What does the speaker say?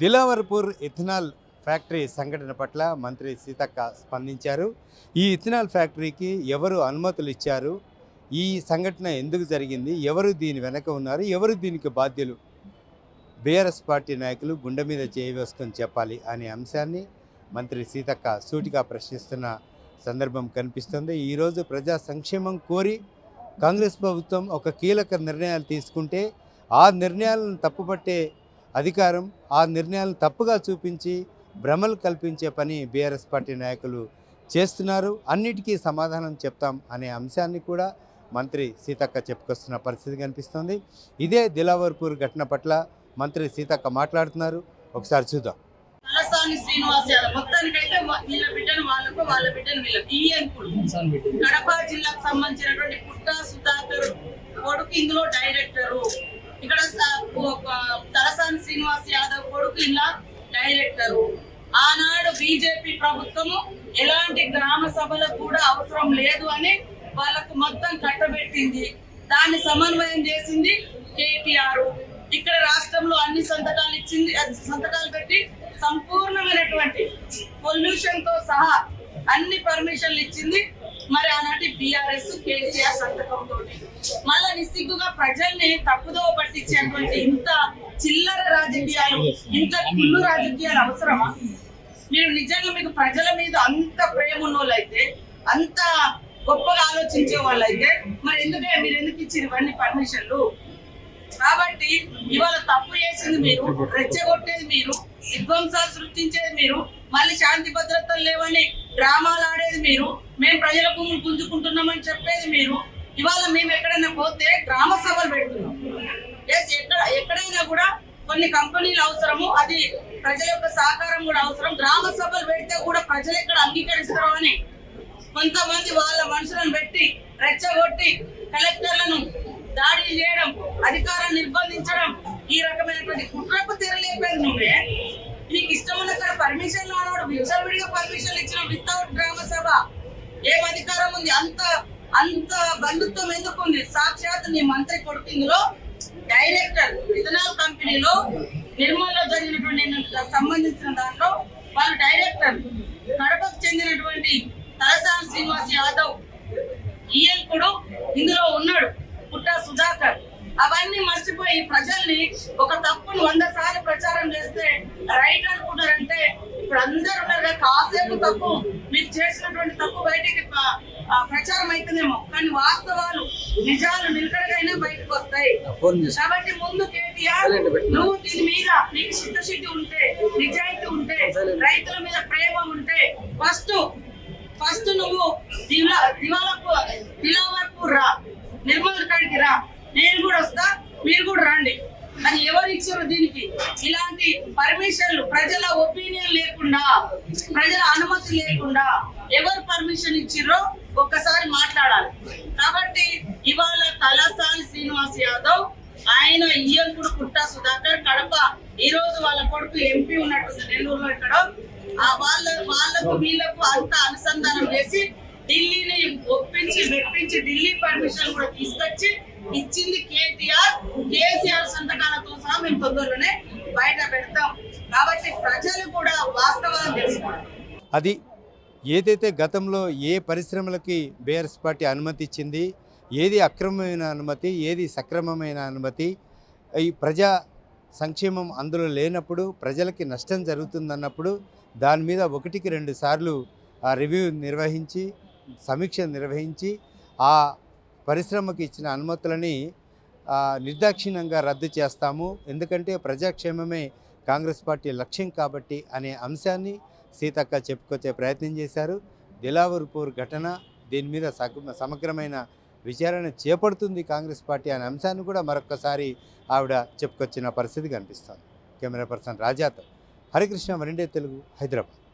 Dilawarpur ethanol factory సంఘటన పట్ల మంత్రి సీతక్క స్పందించారు. ఈ ఇథనాల్ ఫ్యాక్టరీకి ఎవరు అనుమతులు ఇచ్చారు? ఈ సంఘటన ఎందుకు జరిగింది? ఎవరు దీని వెనక ఉన్నారు? ఎవరు దీనికి బాధ్యులు? బీఆర్ఎస్ పార్టీ నాయకులు గుండె మీద చేయవేసుకొని చెప్పాలి అనే అంశాన్ని మంత్రి సీతక్క సూటిగా ప్రశ్నిస్తున్న సందర్భం కనిపిస్తుంది. ఈరోజు ప్రజా సంక్షేమం కోరి కాంగ్రెస్ ప్రభుత్వం ఒక కీలక నిర్ణయాలు తీసుకుంటే ఆ నిర్ణయాలను తప్పుపట్టే అధికారం ఆ నిర్ణయాలను తప్పుగా చూపించి భ్రమలు కల్పించే పని బీఆర్ఎస్ పార్టీ నాయకులు చేస్తున్నారు. అన్నిటికీ సమాధానం చెప్తాం అనే అంశాన్ని కూడా మంత్రి సీతక్క చెప్పుకొస్తున్న పరిస్థితి కనిపిస్తుంది. ఇదే దిలావర్పూర్ ఘటన పట్ల మంత్రి సీతక్క మాట్లాడుతున్నారు. ఒకసారి చూద్దాం. తలసాని శ్రీనివాస్ యాదవ్. మొత్తానికైతే వీళ్ళ బిడ్డను వాళ్ళకు వాళ్ళ బిడ్డను వీళ్ళకి. ఈ అంకులు కడప జిల్లాకు సంబంధించినటువంటి పుట్ట సుధాకర్ కొడుకు ఇందులో డైరెక్టరు. ఇక్కడ తలసాని శ్రీనివాస్ యాదవ్ కొడుకు ఇలా డైరెక్టరు ఆనాడు బీజేపీ ప్రభుత్వము ఎలాంటి గ్రామ సభలకు కూడా అవసరం లేదు అని వాళ్ళకు మొత్తం కట్టబెట్టింది. దాన్ని సమన్వయం చేసింది కేటీఆర్. ఇక్కడ రాష్ట్రంలో అన్ని సంతకాలు ఇచ్చింది అది సంతకాలు పెట్టి సంపూర్ణమైనటువంటి పొల్యూషన్తో సహా అన్ని పర్మిషన్లు ఇచ్చింది మరి ఆనాటి బీఆర్ఎస్ కేసీఆర్ సంతకంతో మళ్ళా నిస్సిగ్గుగా ప్రజల్ని తప్పుదోవ పట్టించేటువంటి ఇంత చిల్లర రాజకీయాలు ఇంత కుళ్ళు రాజకీయాలు అవసరమా? మీరు నిజంగా మీకు ప్రజల మీద అంత ప్రేమ ఉన్నోళ్ళైతే అంత గొప్పగా ఆలోచించే వాళ్ళైతే మరి ఎందుకే మీరు ఎందుకు ఇచ్చిన ఇవన్నీ పర్మిషన్లు? కాబట్టి ఇవాళ తప్పు చేసింది మీరు రెచ్చగొట్టేది మీరు విధ్వంసాలు సృష్టించేది మీరు మళ్ళీ శాంతి భద్రతలు లేవని డ్రామాలు ఆడేది మీరు. మేము ప్రజల భూములు గుంజుకుంటున్నామని చెప్పేది మీరు. ఇవాళ మేము ఎక్కడైనా పోతే గ్రామ సభలు పెడుతున్నాం. ఎస్ ఎక్కడ ఎక్కడైనా కూడా కొన్ని కంపెనీలు అవసరము అది ప్రజల యొక్క సహకారం కూడా అవసరం. గ్రామ సభలు పెడితే కూడా ప్రజలు ఎక్కడ అంగీకరిస్తారు అని. కొంతమంది వాళ్ళ మనుషులను పెట్టి రెచ్చగొట్టి కలెక్టర్లను దాడి చేయడం అధికారాన్ని నిర్బంధించడం ఈ రకమైనటువంటి కుట్రకు తెరలేపేది నువ్వే. నీకు ఇష్టం ఉన్న పర్మిషన్ రానవాడు విచ్చలవిడిగా పర్మిషన్ ఇచ్చిన వితౌట్ గ్రామ సభ. ఏం అధికారం ఉంది? అంత అంత బంధుత్వం ఎందుకు ఉంది? సాక్షాత్ నీ మంత్రి కొడుకు ఇందులో డైరెక్టర్ ఇథనాల్ కంపెనీలో నిర్మల్లో జరిగినటువంటి సంబంధించిన దాంట్లో వాళ్ళు డైరెక్టర్ కడపకు చెందినటువంటి తలసాని శ్రీనివాస్ యాదవ్ ఈయంకుడు ఇందులో ఉన్నాడు పుట్ట సుధాకర్. అవన్నీ మర్చిపోయి ప్రజల్ని ఒక తప్పును వంద సార్లు ప్రచారం చేస్తే రైట్ అనుకున్నారంటే ఇప్పుడు అందరు ఉన్నారు కదా కాసేపు తప్పు మీరు చేసినటువంటి తప్పు బయటికి ప్రచారం అవుతుందేమో కానీ వాస్తవాలు నిజాలు నిలకడగైనా బయటకు వస్తాయి. కాబట్టి ముందు కేటీఆర్ నువ్వు దీని మీద నీకు చిత్తశుద్ధి ఉంటే నిజాయితీ ఉంటే రైతుల మీద ప్రేమ ఉంటే ఫస్ట్ ఫస్ట్ నువ్వు దిలా దివాలకు దిలావర్పూర్ రా నిర్మల్ కాడికి రా. నేను కూడా వస్తా మీరు కూడా రండి. అది ఎవరు ఇచ్చారు దీనికి? ఇలాంటి పర్మిషన్లు ప్రజల ఒపీనియన్ లేకుండా ప్రజల అనుమతి లేకుండా ఎవరు పర్మిషన్ ఇచ్చిర్రో ఒక్కసారి మాట్లాడాలి. కాబట్టి ఇవాళ తలసాని శ్రీనివాస్ యాదవ్ ఆయన ఇయ్యంకుడు పుట్టా సుధాకర్ కడప ఈ రోజు వాళ్ళ కొడుకు ఎంపీ ఉన్నట్టుంది నెల్లూరులో ఇక్కడ. ఆ వాళ్ళ వాళ్ళకు వీళ్ళకు అంత అనుసంధానం చేసి ఢిల్లీని ఒప్పించి మెప్పించి ఢిల్లీ పర్మిషన్ కూడా తీసుకొచ్చి ఇచ్చింది కేటీఆర్. కేసీఆర్ సంతకాలు సహా తొందరలోనే బయట పెడతాం. కాబట్టి ప్రజలు కూడా వాస్తవాలను తెలుసుకోవాలి. అది ఏదైతే గతంలో ఏ పరిశ్రమలకి బీఆర్ఎస్ పార్టీ అనుమతి ఇచ్చింది ఏది అక్రమమైన అనుమతి ఏది సక్రమమైన అనుమతి ఈ ప్రజా సంక్షేమం అందులో లేనప్పుడు ప్రజలకి నష్టం జరుగుతుందన్నప్పుడు దాని మీద ఒకటికి రెండు సార్లు ఆ రివ్యూ నిర్వహించి సమీక్ష నిర్వహించి ఆ పరిశ్రమకి ఇచ్చిన అనుమతులని నిర్దాక్షిణ్యంగా రద్దు చేస్తాము. ఎందుకంటే ప్రజాక్షేమమే కాంగ్రెస్ పార్టీ లక్ష్యం కాబట్టి అనే అంశాన్ని సీతక్క చెప్పుకొచ్చే ప్రయత్నం చేశారు. దిలావర్పూర్ ఘటన దీని మీద సగ- సమగ్రమైన విచారణ చేపడుతుంది కాంగ్రెస్ పార్టీ అనే అంశాన్ని కూడా మరొకసారి ఆవిడ చెప్పుకొచ్చిన పరిస్థితి కనిపిస్తుంది. కెమెరా పర్సన్ రాజాతో హరికృష్ణ వరిండే తెలుగు హైదరాబాద్.